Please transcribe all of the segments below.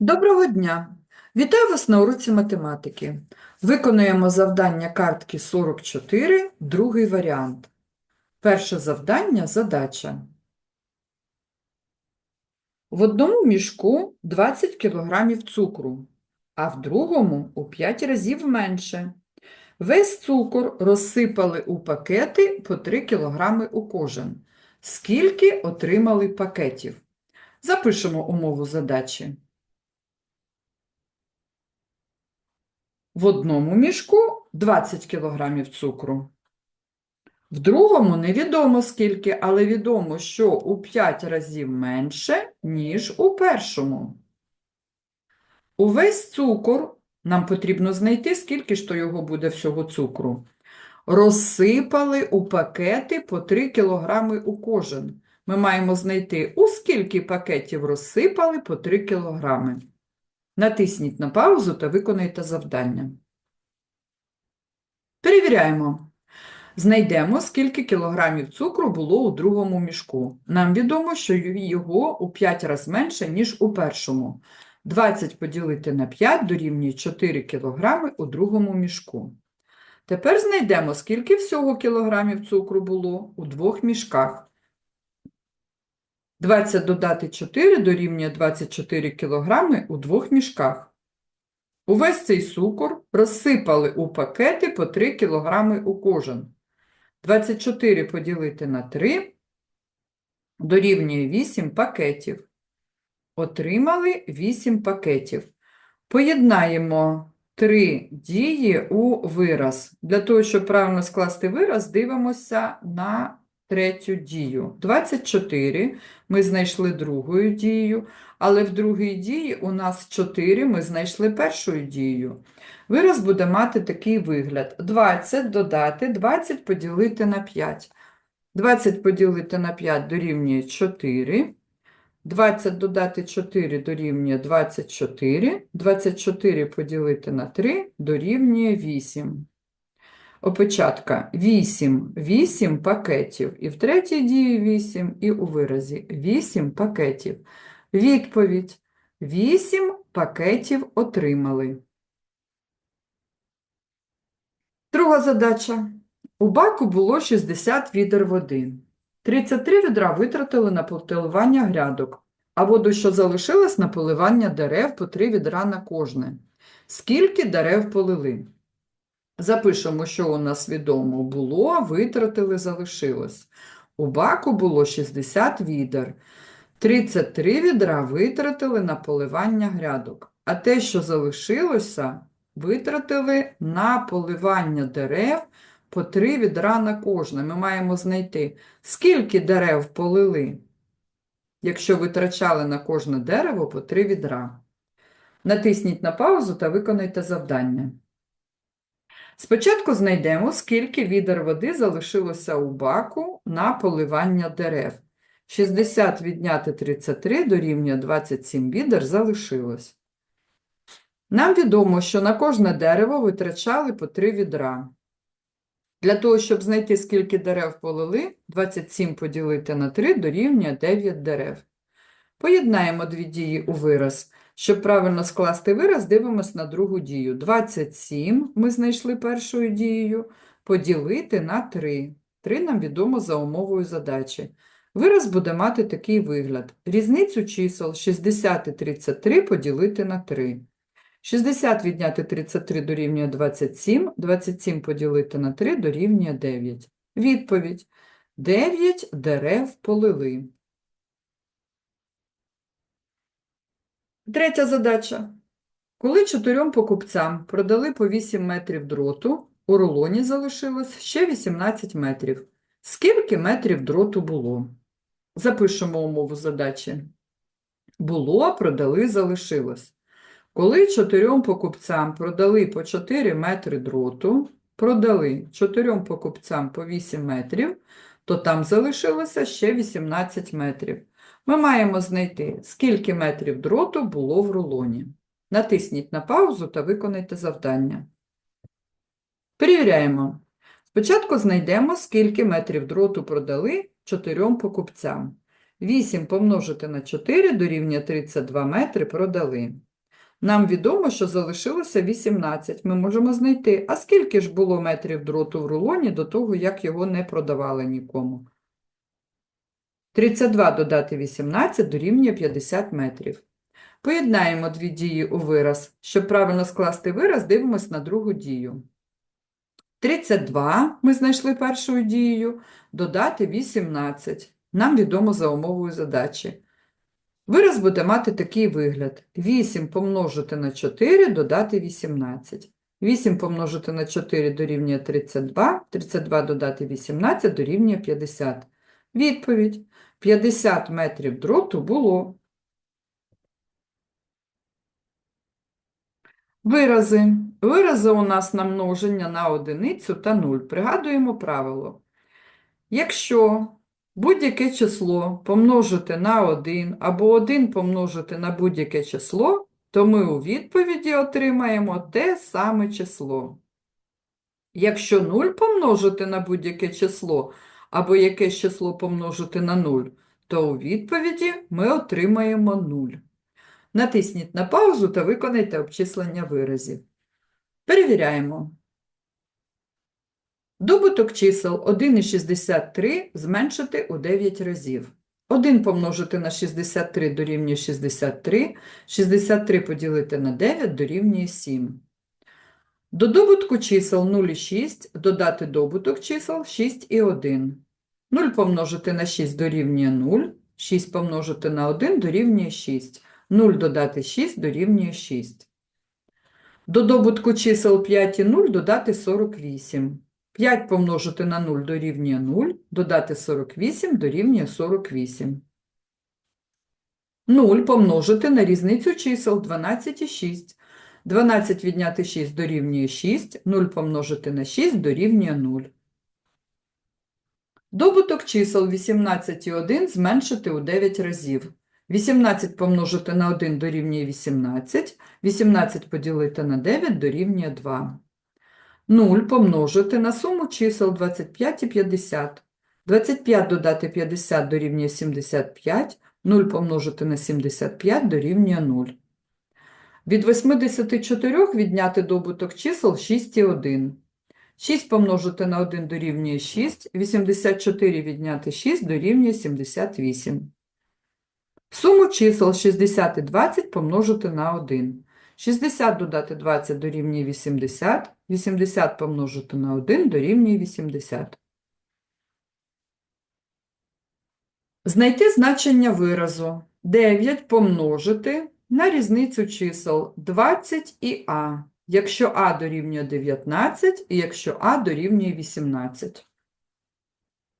Доброго дня! Вітаю вас на уроці математики. Виконуємо завдання картки 44, другий варіант. Перше завдання – задача. В одному мішку 20 кг цукру, а в другому у 5 разів менше. Весь цукор розсипали у пакети по 3 кг у кожен. Скільки отримали пакетів? Запишемо умову задачі. В одному мішку 20 кг цукру. В другому невідомо скільки, але відомо, що у 5 разів менше, ніж у першому. Увесь цукор, нам потрібно знайти, скільки ж то його буде всього цукру, розсипали у пакети по 3 кг у кожен. Ми маємо знайти, у скільки пакетів розсипали по 3 кг. Натисніть на паузу та виконайте завдання. Перевіряємо. Знайдемо, скільки кілограмів цукру було у другому мішку. Нам відомо, що його у 5 разів менше, ніж у першому. 20 поділити на 5 дорівнює 4 кілограми у другому мішку. Тепер знайдемо, скільки всього кілограмів цукру було у двох мішках. 20 додати 4 дорівнює 24 кілограми у двох мішках. Увесь цей цукор розсипали у пакети по 3 кілограми у кожен. 24 поділити на 3 дорівнює 8 пакетів. Отримали 8 пакетів. Поєднаємо три дії у вираз. Для того, щоб правильно скласти вираз, дивимося на третю дію. 24 ми знайшли другою дією, але в другій дії у нас 4 ми знайшли першою дією. Вираз буде мати такий вигляд. 20 додати, 20 поділити на 5. 20 поділити на 5 дорівнює 4. 20 додати 4 дорівнює 24. 24 поділити на 3 дорівнює 8. Опечатка 8, 8 пакетів. І в третій дії 8, і у виразі 8 пакетів. Відповідь 8 пакетів отримали. Друга задача. У баку було 60 відер води. 33 відра витратили на поливання грядок, а воду, що залишилось, на поливання дерев по 3 відра на кожне. Скільки дерев полили? Запишемо, що у нас відомо було, витратили, залишилось. У баку було 60 відер. 33 відра витратили на поливання грядок, а те, що залишилося, витратили на поливання дерев по 3 відра на кожне. Ми маємо знайти, скільки дерев полили, якщо витрачали на кожне дерево по 3 відра. Натисніть на паузу та виконайте завдання. Спочатку знайдемо, скільки відер води залишилося у баку на поливання дерев. 60 відняти 33 дорівнює 27 відер залишилось. Нам відомо, що на кожне дерево витрачали по 3 відра. Для того, щоб знайти, скільки дерев полили, 27 поділити на 3 дорівнює 9 дерев. Поєднаємо дві дії у вираз. Щоб правильно скласти вираз, дивимось на другу дію. 27 ми знайшли першою дією, поділити на 3. 3 нам відомо за умовою задачі. Вираз буде мати такий вигляд. Різницю чисел 60 і 33 поділити на 3. 60 відняти 33 дорівнює 27, 27 поділити на 3 дорівнює 9. Відповідь. 9 дерев полили. Третя задача. Коли чотирьом покупцям продали по 8 метрів дроту, у рулоні залишилось ще 18 метрів. Скільки метрів дроту було? Запишемо умову задачі. Було, продали, залишилось. Коли чотирьом покупцям продали по 4 метри дроту, продали чотирьом покупцям по 8 метрів, то там залишилося ще 18 метрів. Ми маємо знайти, скільки метрів дроту було в рулоні. Натисніть на паузу та виконайте завдання. Перевіряємо. Спочатку знайдемо, скільки метрів дроту продали чотирьом покупцям. 8 помножити на 4 дорівнює 32 метри продали. Нам відомо, що залишилося 18. Ми можемо знайти, а скільки ж було метрів дроту в рулоні до того, як його не продавали нікому? 32 додати 18 дорівнює 50 метрів. Поєднаємо дві дії у вираз. Щоб правильно скласти вираз, дивимось на другу дію. 32 ми знайшли першою дією, додати 18. Нам відомо за умовою задачі. Вираз буде мати такий вигляд. 8 помножити на 4 додати 18. 8 помножити на 4 дорівнює 32, 32 додати 18 дорівнює 50. Відповідь. 50 метрів дроту було. Вирази. Вирази у нас на множення на одиницю та 0. Пригадуємо правило. Якщо будь-яке число помножити на 1 або 1 помножити на будь-яке число, то ми у відповіді отримаємо те саме число. Якщо 0 помножити на будь-яке число або якесь число помножити на 0, то у відповіді ми отримаємо 0. Натисніть на паузу та виконайте обчислення виразів. Перевіряємо. Добуток чисел 1 і 63 зменшити у 9 разів. 1 помножити на 63 дорівнює 63, 63 поділити на 9 дорівнює 7. До добутку чисел 0 і 6 додати добуток чисел 6 і 1. 0 помножити на 6 дорівнює 0, 6 помножити на 1 дорівнює 6. 0 додати 6 дорівнює 6. До добутку чисел 5 і 0 додати 48. 5 помножити на 0 дорівнює 0, додати 48 дорівнює 48. 0 помножити на різницю чисел 12 і 6. 12 відняти 6 дорівнює 6, 0 помножити на 6 дорівнює 0. Добуток чисел 18 і 1 зменшити у 9 разів. 18 помножити на 1 дорівнює 18, 18 поділити на 9 дорівнює 2. 0 помножити на суму чисел 25 і 50. 25 додати 50 дорівнює 75, 0 помножити на 75 дорівнює 0. Від 84 відняти добуток чисел 6 і 1. 6 помножити на 1 дорівнює 6, 84 відняти 6 дорівнює 78. Суму чисел 60 і 20 помножити на 1. 60 додати 20 дорівнює 80, 80 помножити на 1 дорівнює 80. Знайти значення виразу 9 помножити на різницю чисел 20 і а, якщо а дорівнює 19 і якщо а дорівнює 18.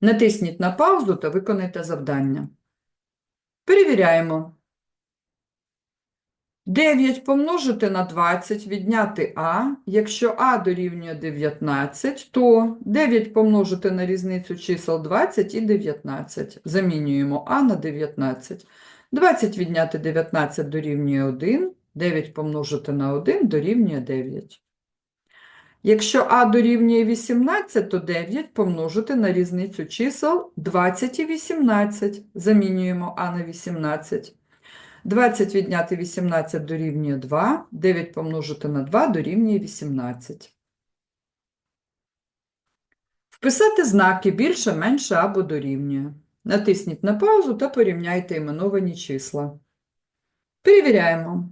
Натисніть на паузу та виконайте завдання. Перевіряємо. 9 помножити на 20 відняти а. Якщо а дорівнює 19, то 9 помножити на різницю чисел 20 і 19. Замінюємо а на 19. 20 відняти 19 дорівнює 1, 9 помножити на 1 дорівнює 9. Якщо а дорівнює 18, то 9 помножити на різницю чисел 20 і 18. Замінюємо а на 18. 20 відняти 18 дорівнює 2, 9 помножити на 2 дорівнює 18. Вписати знаки більше, менше або дорівнює. Натисніть на паузу та порівняйте іменовані числа. Перевіряємо.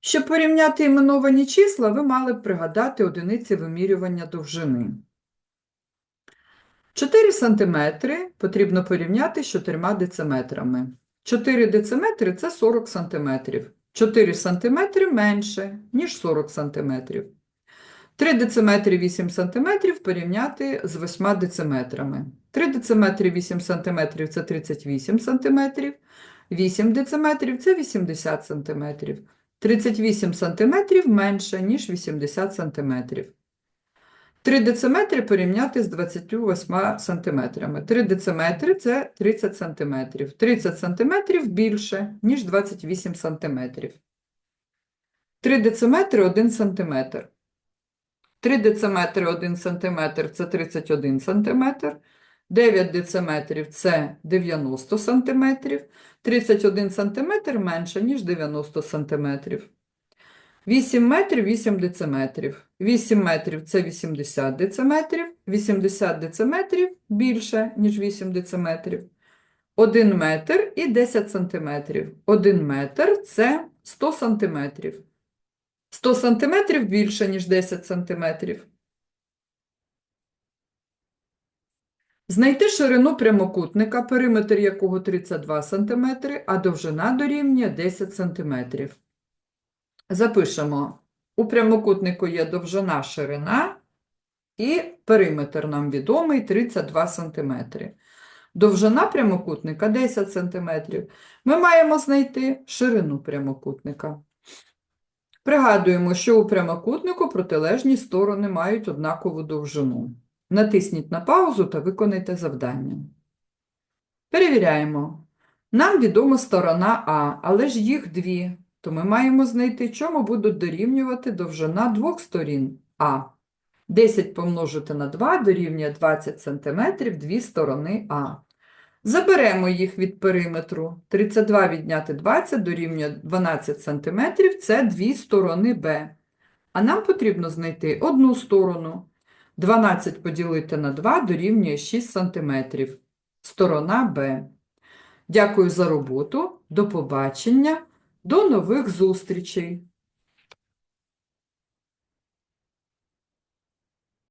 Щоб порівняти іменовані числа, ви мали б пригадати одиниці вимірювання довжини. 4 см потрібно порівняти з 4 дециметрами. 4 дециметри – це 40 см. 4 см менше, ніж 40 см. 3 дециметри 8 см порівняти з 8 дециметрами. 3 дециметри 8 см – це 38 см. 8 дециметрів – це 80 см. 38 см менше, ніж 80 см. 3 дециметри порівняти з 28 сантиметрами. 3 дециметри – це 30 сантиметрів. 30 сантиметрів більше, ніж 28 сантиметрів. 3 дециметри – 1 сантиметр. 3 дециметри – 1 сантиметр – це 31 сантиметр. 9 дециметрів – це 90 сантиметрів. 31 сантиметр менше, ніж 90 сантиметрів. 8 метрів – 8 дециметрів. 8 метрів – це 80 дециметрів. 80 дециметрів більше, ніж 8 дециметрів. 1 метр і 10 сантиметрів. 1 метр – це 100 сантиметрів. 100 сантиметрів більше, ніж 10 сантиметрів. Знайти ширину прямокутника, периметр якого 32 см, а довжина дорівнює 10 см. Запишемо. У прямокутнику є довжина, ширина і периметр нам відомий 32 см. Довжина прямокутника 10 см. Ми маємо знайти ширину прямокутника. Пригадуємо, що у прямокутнику протилежні сторони мають однакову довжину. Натисніть на паузу та виконайте завдання. Перевіряємо. Нам відома сторона А, але ж їх дві, то ми маємо знайти, чому будуть дорівнювати довжина двох сторін А. 10 помножити на 2 дорівнює 20 см дві сторони А. Заберемо їх від периметру. 32 відняти 20 дорівнює 12 см – це дві сторони Б. А нам потрібно знайти одну сторону. 12 поділити на 2 дорівнює 6 см. Сторона Б. Дякую за роботу. До побачення. До нових зустрічей!